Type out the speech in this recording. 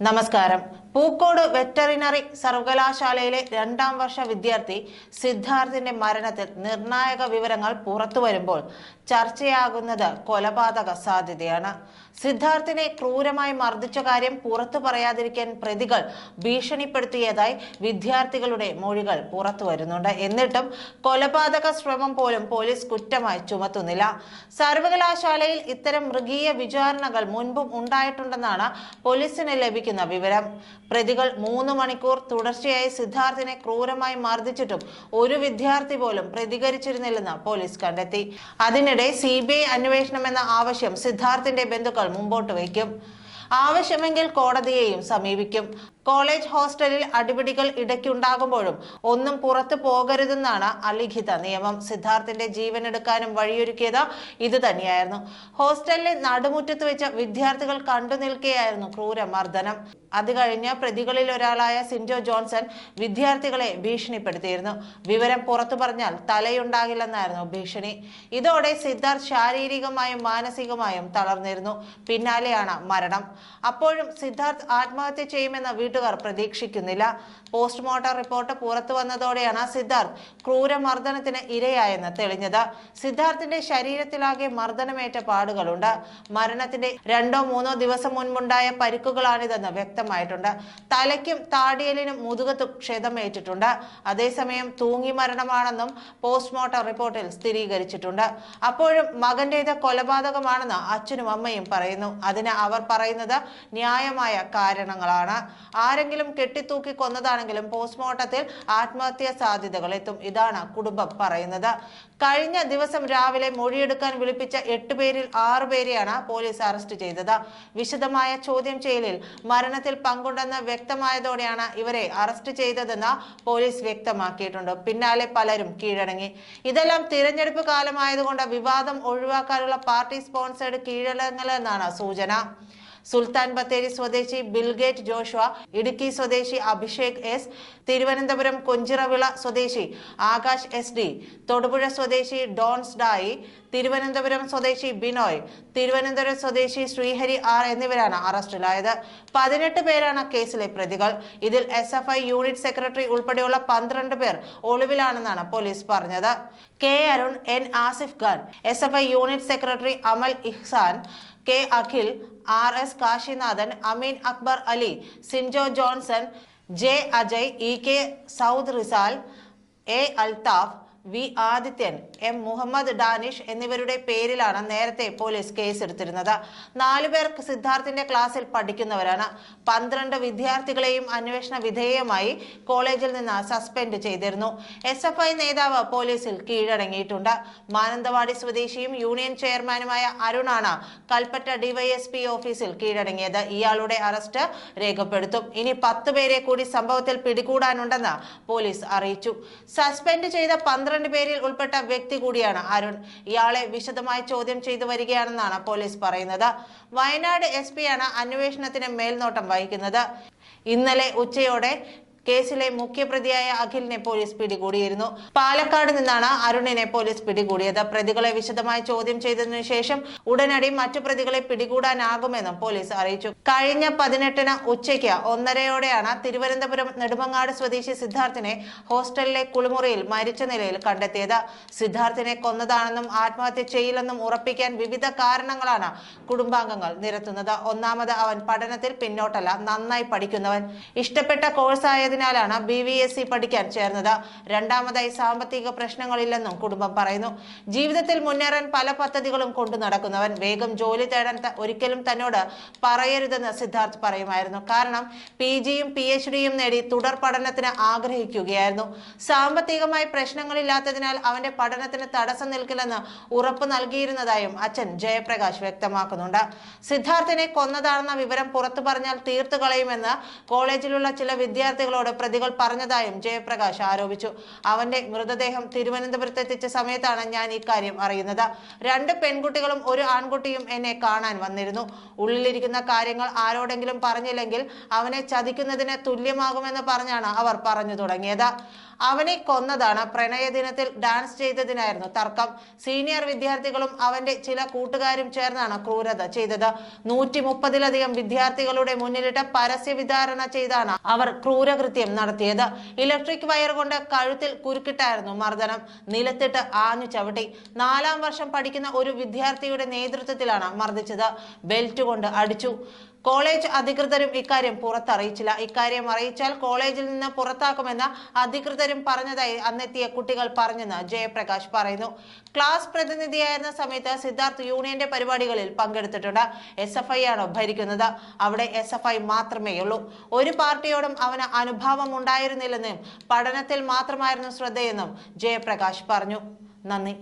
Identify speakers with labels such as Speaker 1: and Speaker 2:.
Speaker 1: నమస్కారం പൂക്കോട് വെറ്ററിനറി സർവകലാശാലയിലെ രണ്ടാം വർഷ വിദ്യാർത്ഥി സിദ്ധാർത്ഥിന്റെ മരണത്തിൽ നിർണായക വിവരങ്ങൾ പുറത്തു വരുമ്പോൾ ചർച്ചയാകുന്നത് കൊലപാതക സാധ്യതയാണ്. സിദ്ധാർത്ഥിനെ ക്രൂരമായി മർദ്ദിച്ച കാര്യം പുറത്തു പറയാതിരിക്കാൻ പ്രതികൾ ഭീഷണിപ്പെടുത്തിയതായി വിദ്യാർത്ഥികളുടെ മൊഴികൾ പുറത്തു വരുന്നുണ്ട്. എന്നിട്ടും കൊലപാതക ശ്രമം പോലും പോലീസ് കുറ്റമായി ചുമത്തുന്നില്ല. സർവകലാശാലയിൽ ഇത്തരം മൃഗീയ വിചാരണകൾ മുൻപും ഉണ്ടായിട്ടുണ്ടെന്നാണ് പോലീസിന് ലഭിക്കുന്ന വിവരം. പ്രതികൾ മൂന്ന് മണിക്കൂർ തുടർച്ചയായി സിദ്ധാർത്ഥിനെ ക്രൂരമായി മർദ്ദിച്ചിട്ടും ഒരു വിദ്യാർത്ഥി പോലും പ്രതികരിച്ചിരുന്നില്ലെന്ന് പോലീസ് കണ്ടെത്തി. അതിനിടെ സി ബി ഐ അന്വേഷണമെന്ന ആവശ്യം സിദ്ധാർത്ഥിന്റെ ബന്ധുക്കൾ മുമ്പോട്ട് വയ്ക്കും. ആവശ്യമെങ്കിൽ കോടതിയെയും സമീപിക്കും. കോളേജ് ഹോസ്റ്റലിൽ അടിപിടികൾ ഇടയ്ക്കുണ്ടാകുമ്പോഴും ഒന്നും പുറത്തു പോകരുതെന്നാണ് അലിഖിത നിയമം. സിദ്ധാർത്ഥിന്റെ ജീവൻ എടുക്കാനും വഴിയൊരുക്കിയത് ഇത് തന്നെയായിരുന്നു. ഹോസ്റ്റലിലെ നടുമുറ്റത്ത് വെച്ച വിദ്യാർത്ഥികൾ കണ്ടു നിൽക്കുകയായിരുന്നു ക്രൂരമർദ്ദനം. അത് കഴിഞ്ഞ് പ്രതികളിൽ ഒരാളായ സിൻജോ ജോൺസൺ വിദ്യാർത്ഥികളെ ഭീഷണിപ്പെടുത്തിയിരുന്നു. വിവരം പുറത്തു പറഞ്ഞാൽ തലയുണ്ടാകില്ലെന്നായിരുന്നു ഭീഷണി. ഇതോടെ സിദ്ധാർത്ഥ് ശാരീരികമായും മാനസികമായും തളർന്നിരുന്നു. പിന്നാലെയാണ് മരണം. അപ്പോഴും സിദ്ധാർത്ഥ് ആത്മഹത്യ ചെയ്യുമെന്ന് വീട്ടുകാർ പ്രതീക്ഷിക്കുന്നില്ല. പോസ്റ്റ്മോർട്ടം റിപ്പോർട്ട് പുറത്തു വന്നതോടെയാണ് സിദ്ധാർത്ഥ് ക്രൂരമർദ്ദനത്തിന് ഇരയായെന്ന് തെളിഞ്ഞത്. സിദ്ധാർത്ഥിന്റെ ശരീരത്തിലാകെ മർദ്ദനമേറ്റ പാടുകളുണ്ട്. മരണത്തിന്റെ രണ്ടോ മൂന്നോ ദിവസം മുൻപുണ്ടായ പരിക്കുകളാണിതെന്ന് വ്യക്തമായിട്ടുണ്ട്. തലയ്ക്കും താടിയലിനും മുതുകത്തും ക്ഷതമേറ്റിട്ടുണ്ട്. അതേസമയം തൂങ്ങി മരണമാണെന്നും പോസ്റ്റ്മോർട്ടം റിപ്പോർട്ടിൽ സ്ഥിരീകരിച്ചിട്ടുണ്ട്. അപ്പോഴും മകന്റേത് കൊലപാതകമാണെന്ന് അച്ഛനും അമ്മയും പറയുന്നു. അതിന് അവർ പറയുന്നത് ന്യായമായ കാരണങ്ങളാണ്. ആരെങ്കിലും കെട്ടിത്തൂക്കി കൊന്നതാണെങ്കിലും പോസ്റ്റ്മോർട്ടത്തിൽ ആത്മഹത്യാ സാധ്യതകൾ എത്തും. ഇതാണ് കുടുംബം പറയുന്നത്. കഴിഞ്ഞ ദിവസം രാവിലെ മൊഴിയെടുക്കാൻ വിളിപ്പിച്ച എട്ട് പേരിൽ ആറു പേരെയാണ് പോലീസ് അറസ്റ്റ് ചെയ്തത്. വിശദമായ ചോദ്യം ചെയ്യലിൽ മരണത്തിൽ പങ്കുണ്ടെന്ന് വ്യക്തമായതോടെയാണ് ഇവരെ അറസ്റ്റ് ചെയ്തതെന്ന് പോലീസ് വ്യക്തമാക്കിയിട്ടുണ്ട്. പിന്നാലെ പലരും കീഴടങ്ങി. ഇതെല്ലാം തിരഞ്ഞെടുപ്പ് കാലമായതുകൊണ്ട് വിവാദം ഒഴിവാക്കാനുള്ള പാർട്ടി സ്പോൺസേഡ് കീഴടങ്ങലെന്നാണ് സൂചന. സുൽത്താൻ ബത്തേരി സ്വദേശി ബിൽഗേറ്റ് ജോഷുവ ഇടുക്കി സ്വദേശി അഭിഷേക് എസ് തിരുവനന്തപുരം കൊഞ്ചിറവിള സ്വദേശി ആകാശ് എസ് ഡി തൊടുപുഴ സ്വദേശി ഡോൺസ് ഡായി തിരുവനന്തപുരം സ്വദേശി ബിനോയ് തിരുവനന്തപുരം സ്വദേശി ശ്രീഹരി ആർ എന്നിവരാണ് അറസ്റ്റിലായത്. പതിനെട്ട് പേരാണ് കേസിലെ പ്രതികൾ. ഇതിൽ S F I unit secretary ഉൾപ്പെടെയുള്ള പന്ത്രണ്ട് പേർ ഒളിവിലാണെന്നാണ് പോലീസ് പറഞ്ഞത്. K Arun N Asif Khan S F I unit secretary Amal Ihsan K Akhil R S Kasinathan Ameen Akbar Ali Sinjo Johnson J Ajay E K Saud Rizal A Althaf V Adithyan M Muhammad Danish എന്നിവരുടെ പേരിലാണ് നേരത്തെ police കേസെടുത്തിരുന്നത്. നാലുപേർ സിദ്ധാർത്ഥിന്റെ ക്ലാസ്സിൽ പഠിക്കുന്നവരാണ്. പന്ത്രണ്ട് വിദ്യാർത്ഥികളെയും അന്വേഷണ വിധേയമായി കോളേജിൽ നിന്ന് സസ്പെൻഡ് ചെയ്തിരുന്നു. എസ് എഫ് ഐ നേതാവ് പോലീസിൽ കീഴടങ്ങിയിട്ടുണ്ട്. മാനന്തവാടി സ്വദേശിയും യൂണിയൻ ചെയർമാനുമായ അരുണാണ് കൽപ്പറ്റ ഡിവൈഎസ്പി ഓഫീസിൽ കീഴടങ്ങിയത്. ഇയാളുടെ അറസ്റ്റ് രേഖപ്പെടുത്തും. ഇനി പത്ത് പേരെ കൂടി സംഭവത്തിൽ പിടികൂടാനുണ്ടെന്ന് പോലീസ് അറിയിച്ചു. സസ്പെൻഡ് ചെയ്ത പന്ത്രണ്ട് പേരിൽ ഉൾപ്പെട്ട വ്യക്തി കൂടിയാണ് അരുൺ. ഇയാളെ വിശദമായി ചോദ്യം ചെയ്തു വരികയാണെന്നാണ് പോലീസ് പറയുന്നത്. വയനാട് എസ് പിയാണ് അന്വേഷണത്തിന് മേൽനോട്ടം വഹിക്കുന്നത്. ഇന്നലെ ഉച്ചയോടെ കേസിലെ മുഖ്യപ്രതിയായ അഖിലിനെ പോലീസ് പിടികൂടിയിരുന്നു. പാലക്കാട് നിന്നാണ് അരുണിനെ പോലീസ് പിടികൂടിയത്. പ്രതികളെ വിശദമായി ചോദ്യം ചെയ്തതിനു ശേഷം ഉടനടി മറ്റു പ്രതികളെ പിടികൂടാനാകുമെന്നും പോലീസ് അറിയിച്ചു. കഴിഞ്ഞ പതിനെട്ടിന് ഉച്ചയ്ക്ക് ഒന്നരയോടെയാണ് തിരുവനന്തപുരം നെടുമങ്ങാട് സ്വദേശി സിദ്ധാർത്ഥിനെ ഹോസ്റ്റലിലെ കുളിമുറിയിൽ മരിച്ച നിലയിൽ കണ്ടെത്തിയത്. സിദ്ധാർത്ഥിനെ കൊന്നതാണെന്നും ആത്മഹത്യ ചെയ്യില്ലെന്നും ഉറപ്പിക്കാൻ വിവിധ കാരണങ്ങളാണ് കുടുംബാംഗങ്ങൾ നിരത്തുന്നത്. ഒന്നാമത് അവൻ പഠനത്തിൽ പിന്നോട്ടല്ല നന്നായി പഠിക്കുന്നവൻ. ഇഷ്ടപ്പെട്ട കോഴ്സായ ആയതിനാലാണ് ബി വി എസ് സി പഠിക്കാൻ ചേർന്നത്. രണ്ടാമതായി സാമ്പത്തിക പ്രശ്നങ്ങളില്ലെന്നും കുടുംബം പറയുന്നു. ജീവിതത്തിൽ മുന്നേറാൻ പല പദ്ധതികളും കൊണ്ടു നടക്കുന്നവൻ വേഗം ജോലി തേടാൻ ഒരിക്കലും തന്നോട് പറയരുതെന്ന് സിദ്ധാർത്ഥ് പറയുമായിരുന്നു. കാരണം പി ജിയും പി എച്ച് ഡിയും നേടി തുടർ പഠനത്തിന് ആഗ്രഹിക്കുകയായിരുന്നു. സാമ്പത്തികമായി പ്രശ്നങ്ങളില്ലാത്തതിനാൽ അവന്റെ പഠനത്തിന് തടസ്സം നിൽക്കില്ലെന്ന് ഉറപ്പ് നൽകിയിരുന്നതായും അച്ഛൻ ജയപ്രകാശ് വ്യക്തമാക്കുന്നുണ്ട്. സിദ്ധാർത്ഥിനെ കൊന്നതാണെന്ന വിവരം പുറത്തു പറഞ്ഞാൽ തീർത്തു കളയുമെന്ന് കോളേജിലുള്ള ചില വിദ്യാർത്ഥികളോട് കുട്ടികളോട് പ്രതികൾ പറഞ്ഞതായും ജയപ്രകാശ് ആരോപിച്ചു. അവന്റെ മൃതദേഹം തിരുവനന്തപുരത്ത് എത്തിച്ച സമയത്താണ് ഞാൻ ഇക്കാര്യം അറിയുന്നത്. രണ്ട് പെൺകുട്ടികളും ഒരു ആൺകുട്ടിയും എന്നെ കാണാൻ വന്നിരുന്നു. ഉള്ളിലിരിക്കുന്ന കാര്യങ്ങൾ ആരോടെങ്കിലും പറഞ്ഞില്ലെങ്കിൽ അവനെ ചതിക്കുന്നതിന് തുല്യമാകുമെന്ന് പറഞ്ഞാണ് അവർ പറഞ്ഞു തുടങ്ങിയത്. അവനെ കൊന്നതാണ് പ്രണയ ദിനത്തിൽ ഡാൻസ് ചെയ്തതിനായിരുന്നു തർക്കം. സീനിയർ വിദ്യാർത്ഥികളും അവന്റെ ചില കൂട്ടുകാരും ചേർന്നാണ് ക്രൂരത ചെയ്തത്. നൂറ്റി മുപ്പതിലധികം വിദ്യാർത്ഥികളുടെ മുന്നിലിട്ട് പരസ്യ വിതാരണ ചെയ്താണ് അവർ ക്രൂരകൃത്യം നടത്തിയത്. ഇലക്ട്രിക് വയർ കൊണ്ട് കഴുത്തിൽ കുരുക്കിട്ടായിരുന്നു മർദ്ദനം. നിലത്തിട്ട് ആഞ്ഞു ചവിട്ടി. നാലാം വർഷം പഠിക്കുന്ന ഒരു വിദ്യാർത്ഥിയുടെ നേതൃത്വത്തിലാണ് മർദ്ദിച്ചത്. ബെൽറ്റ് കൊണ്ട് അടിച്ചു. കോളേജ് അധികൃതരും ഇക്കാര്യം പുറത്തറിയിച്ചില്ല. ഇക്കാര്യം അറിയിച്ചാൽ കോളേജിൽ നിന്ന് പുറത്താക്കുമെന്ന് അധികൃതരും പറഞ്ഞതായി അന്നെത്തിയ കുട്ടികൾ പറഞ്ഞെന്ന് ജയപ്രകാശ് പറയുന്നു. ക്ലാസ് പ്രതിനിധിയായിരുന്ന സമയത്ത് സിദ്ധാർത്ഥ് യൂണിയന്റെ പരിപാടികളിൽ പങ്കെടുത്തിട്ടുണ്ട്. എസ് എഫ് ഐ ആണ് ഭരിക്കുന്നത്? അവിടെ എസ് എഫ് ഐ മാത്രമേ ഉള്ളൂ. ഒരു പാർട്ടിയോടും അവന് അനുഭാവം ഉണ്ടായിരുന്നില്ലെന്നും പഠനത്തിൽ മാത്രമായിരുന്നു ശ്രദ്ധയെന്നും ജയപ്രകാശ് പറഞ്ഞു. നന്ദി.